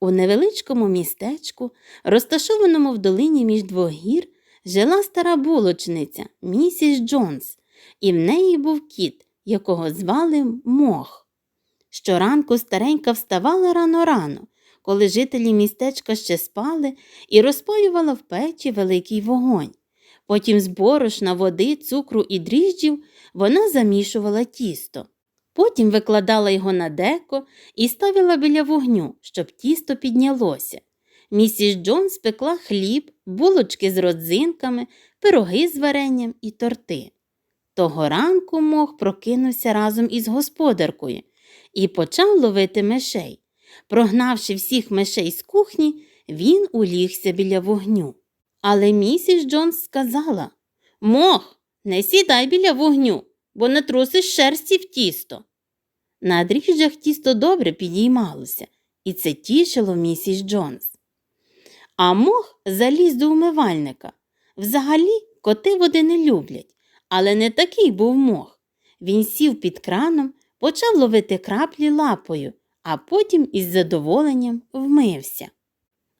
У невеличкому містечку, розташованому в долині між двох гір, жила стара булочниця місіс Джонс, і в неї був кіт, якого звали Мох. Щоранку старенька вставала рано-рано, коли жителі містечка ще спали, і розпалювала в печі великий вогонь. Потім з борошна, води, цукру і дріжджів вона замішувала тісто. Потім викладала його на деко і ставила біля вогню, щоб тісто піднялося. Місіс Джонс пекла хліб, булочки з родзинками, пироги з варенням і торти. Того ранку мох прокинувся разом із господаркою і почав ловити мишей. Прогнавши всіх мишей з кухні, він улігся біля вогню. Але місіс Джонс сказала Мох, не сідай біля вогню, бо натрусиш шерсті в тісто. На дріжджах тісто добре підіймалося, і це тішило місіс Джонс. А мох заліз до умивальника. Взагалі коти води не люблять, але не такий був мох. Він сів під краном, почав ловити краплі лапою, а потім із задоволенням вмився.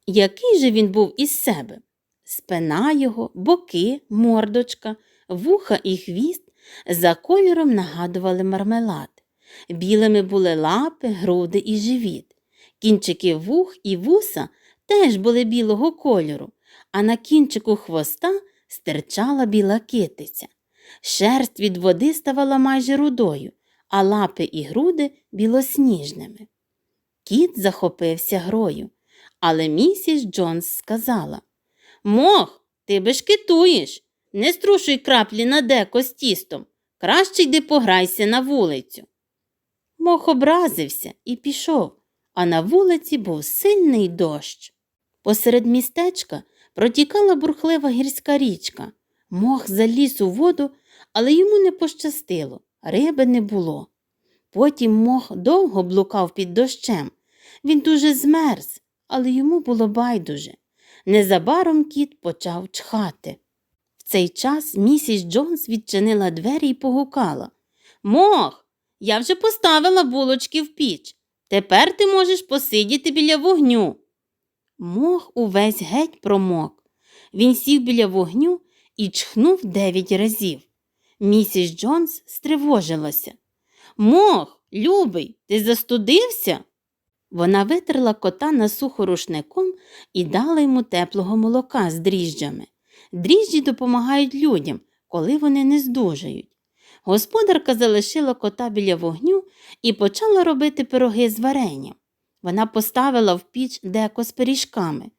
Який же він був із себе? Спина його, боки, мордочка, вуха і хвіст за кольором нагадували мармелад. Білими були лапи, груди і живіт. Кінчики вух і вуса теж були білого кольору, а на кінчику хвоста стирчала біла китиця. Шерсть від води ставала майже рудою, а лапи і груди білосніжними. Кіт захопився грою, але місіс Джонс сказала Мох, ти бешкетуєш, не струшуй краплі на деко з тістом, краще йди пограйся на вулицю. Мох образився і пішов, а на вулиці був сильний дощ. Посеред містечка протікала бурхлива гірська річка. Мох заліз у воду, але йому не пощастило, риби не було. Потім мох довго блукав під дощем. Він дуже змерз, але йому було байдуже. Незабаром кіт почав чхати. В цей час місіс Джонс відчинила двері і погукала Мох, я вже поставила булочки в піч. Тепер ти можеш посидіти біля вогню. Мох увесь геть промок. Він сів біля вогню і чхнув дев'ять разів. Місіс Джонс стривожилася. Мох, любий, ти застудився? Вона витерла кота на сухо рушником і дала йому теплого молока з дріжджами. Дріжджі допомагають людям, коли вони не здужають. Господарка залишила кота біля вогню і почала робити пироги з варенням. Вона поставила в піч деко з пиріжками.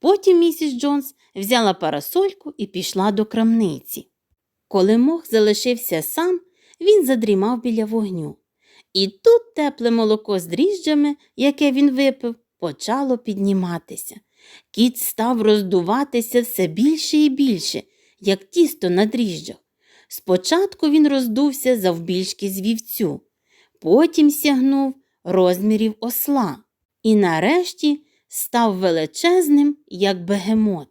Потім місіс Джонс взяла парасольку і пішла до крамниці. Коли мох залишився сам, він задрімав біля вогню. І тут тепле молоко з дріжджами, яке він випив, почало підніматися. Кіт став роздуватися все більше і більше, як тісто на дріжджах. Спочатку він роздувся завбільшки з вівцю, потім сягнув розмірів осла і нарешті став величезним, як бегемот.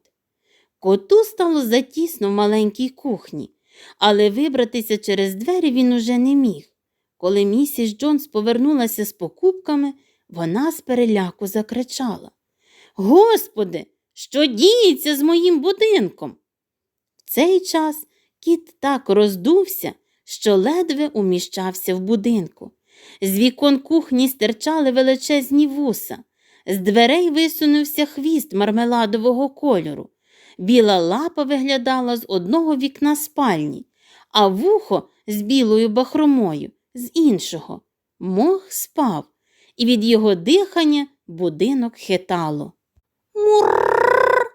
Коту стало затісно в маленькій кухні, але вибратися через двері він уже не міг. Коли місіс Джонс повернулася з покупками, вона з переляку закричала Господи, що діється з моїм будинком? В цей час кіт так роздувся, що ледве уміщався в будинку. З вікон кухні стирчали величезні вуса, з дверей висунувся хвіст мармеладового кольору. Біла лапа виглядала з одного вікна спальні, а вухо з білою бахромою з іншого. Мох спав, і від його дихання будинок хитало. Мурр,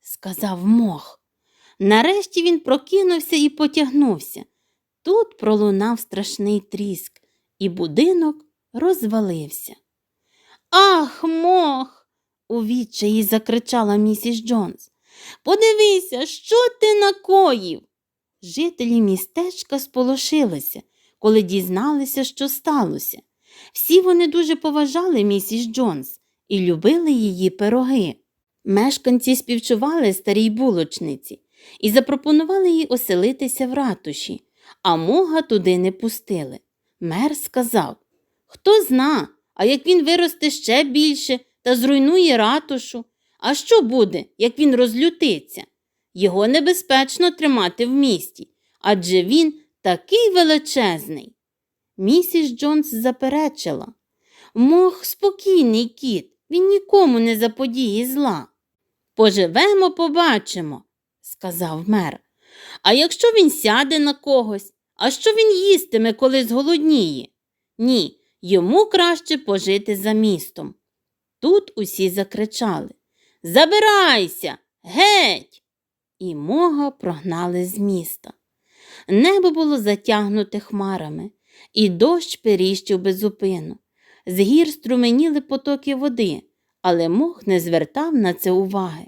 сказав мох. Нарешті він прокинувся і потягнувся. Тут пролунав страшний тріск, і будинок розвалився. Ах, мох. у відчаї закричала місіс Джонс. Подивися, що ти накоїв. Жителі містечка сполошилися, коли дізналися, що сталося. Всі вони дуже поважали місіс Джонс і любили її пироги. Мешканці співчували старій булочниці і запропонували їй оселитися в ратуші, а мога туди не пустили. Мер сказав Хто зна, а як він виросте ще більше, та зруйнує ратушу. А що буде, як він розлютиться? Його небезпечно тримати в місті, адже він такий величезний. Місіс Джонс заперечила. Мох спокійний кіт, він нікому не заподіє зла. Поживемо, побачимо, сказав мер. А якщо він сяде на когось, а що він їстиме, коли зголодніє? Ні, йому краще пожити за містом. Тут усі закричали Забирайся, геть! І мога прогнали з міста. Небо було затягнуте хмарами, і дощ періщив безупину. З гір струменіли потоки води, але мох не звертав на це уваги.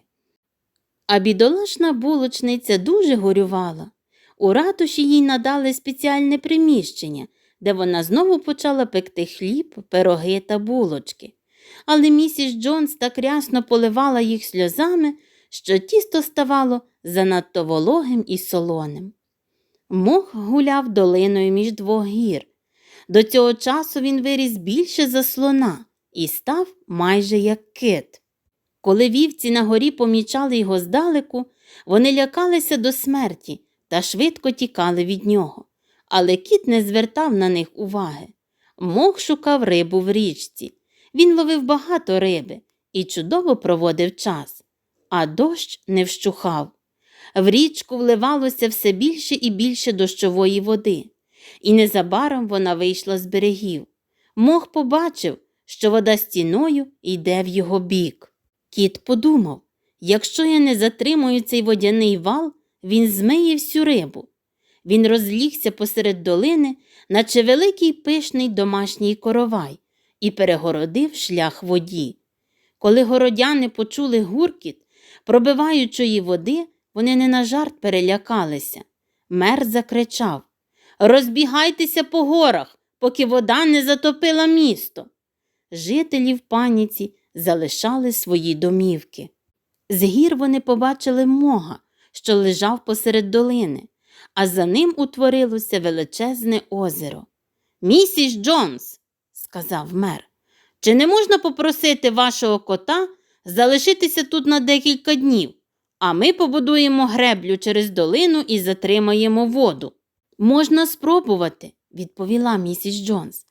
А бідолашна булочниця дуже горювала. У ратуші їй надали спеціальне приміщення, де вона знову почала пекти хліб, пироги та булочки. Але місіс Джонс так рясно поливала їх сльозами, що тісто ставало занадто вологим і солоним. Мох гуляв долиною між двох гір. До цього часу він виріс більше за слона і став майже як кит. Коли вівці на горі помічали його здалеку, вони лякалися до смерті та швидко тікали від нього. Але кіт не звертав на них уваги. Мох шукав рибу в річці. Він ловив багато риби і чудово проводив час, а дощ не вщухав. В річку вливалося все більше і більше дощової води, і незабаром вона вийшла з берегів. Мох побачив, що вода стіною йде в його бік. Кіт подумав якщо я не затримую цей водяний вал, він змиє всю рибу. Він розлігся посеред долини, наче великий пишний домашній коровай, і перегородив шлях воді. Коли городяни почули гуркіт, пробиваючої води, вони не на жарт перелякалися. Мер закричав Розбігайтеся по горах, поки вода не затопила місто. Жителі в паніці залишали свої домівки. З гір вони побачили мога, що лежав посеред долини, а за ним утворилося величезне озеро. Місіс Джонс, сказав мер, чи не можна попросити вашого кота залишитися тут на декілька днів, а ми побудуємо греблю через долину і затримаємо воду? Можна спробувати, відповіла місіс Джонс.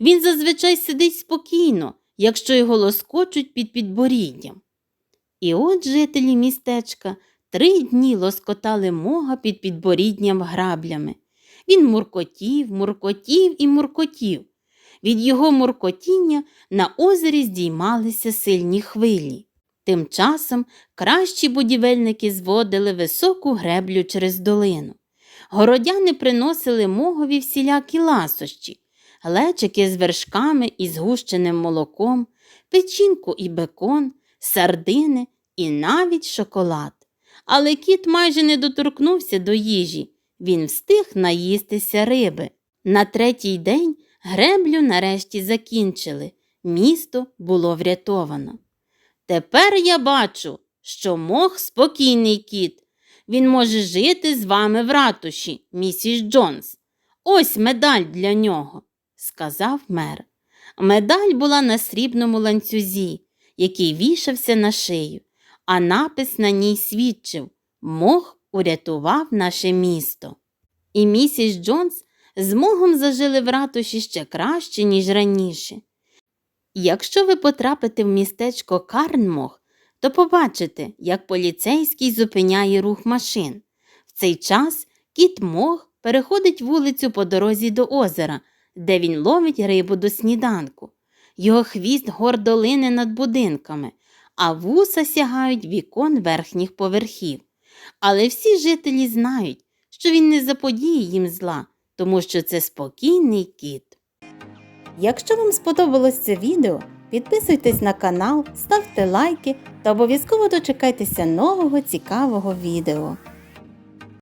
Він зазвичай сидить спокійно, якщо його лоскочуть під підборіддям. І от жителі містечка три дні лоскотали мога під підборідням граблями. Він муркотів, муркотів і муркотів. Від його муркотіння на озері здіймалися сильні хвилі. Тим часом кращі будівельники зводили високу греблю через долину. Городяни приносили могові всілякі ласощі, глечики з вершками і згущеним молоком, печінку і бекон, сардини і навіть шоколад. Але кіт майже не доторкнувся до їжі, він встиг наїстися риби. На третій день греблю нарешті закінчили, місто було врятовано. Тепер я бачу, що мох спокійний кіт. Він може жити з вами в ратуші, місіс Джонс. Ось медаль для нього, сказав мер. Медаль була на срібному ланцюзі, який вішався на шию, а напис на ній свідчив Мох урятував наше місто. І місіс Джонс з могом зажили в ратуші ще краще, ніж раніше. Якщо ви потрапите в містечко Карнмох, то побачите, як поліцейський зупиняє рух машин. В цей час кіт Мох переходить вулицю по дорозі до озера, де він ловить рибу до сніданку. Його хвіст гордо лине над будинками, а вуса сягають вікон верхніх поверхів. Але всі жителі знають, що він не заподіє їм зла, тому що це спокійний кіт. Якщо вам сподобалось це відео, підписуйтесь на канал, ставте лайки та обов'язково дочекайтеся нового цікавого відео.